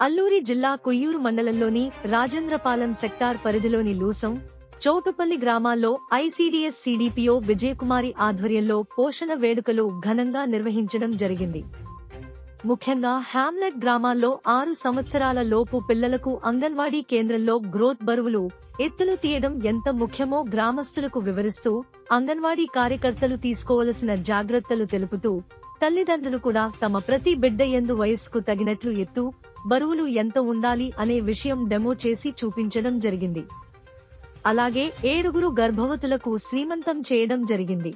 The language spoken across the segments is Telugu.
అల్లూరి జిల్లా కొయ్యూరు మండలంలోని రాజేంద్రపాలెం సెక్టార్ పరిధిలోని లూసం చౌటుపల్లి గ్రామాల్లో ఐసీడీఎస్ సిడిపిఓ విజయకుమారి ఆధ్వర్యంలో పోషణ వేడుకలు ఘనంగా నిర్వహించడం జరిగింది. ముఖ్యంగా హ్యామ్లెట్ గ్రామాల్లో ఆరు సంవత్సరాల లోపు పిల్లలకు అంగన్వాడీ కేంద్రంలో గ్రోత్ బరువులు ఎత్తులు తీయడం ఎంత ముఖ్యమో గ్రామస్తులకు వివరిస్తూ అంగన్వాడీ కార్యకర్తలు తీసుకోవలసిన జాగ్రత్తలు తెలుపుతూ తల్లిదండ్రులు కూడా తమ ప్రతి బిడ్డ ఎందు వయస్సుకు తగినట్లు ఎత్తు బరువులు ఎంత ఉండాలి అనే విషయం డెమో చేసి చూపించడం జరిగింది. అలాగే ఏడుగురు గర్భవతులకు శ్రీమంతం చేయడం జరిగింది.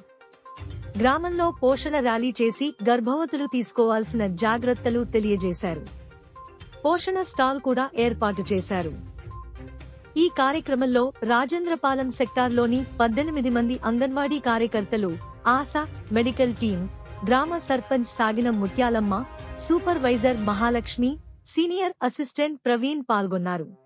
గ్రామంలో పోషణ ర్యాలీ చేసి గర్భవతులు తీసుకోవాల్సిన జాగ్రత్తలు తెలియజేశారు. పోషణ స్టాల్ కూడా ఏర్పాటు చేశారు. ఈ కార్యక్రమంలో రాజేంద్రపాలెం సెక్టార్లోని పద్దెనిమిది మంది అంగన్వాడీ కార్యకర్తలు ఆశా మెడికల్ టీం గ్రామ సర్పంచ్ సాగిన Mutyalamma supervisor Mahalakshmi senior assistant Praveen పాల్గొన్నారు.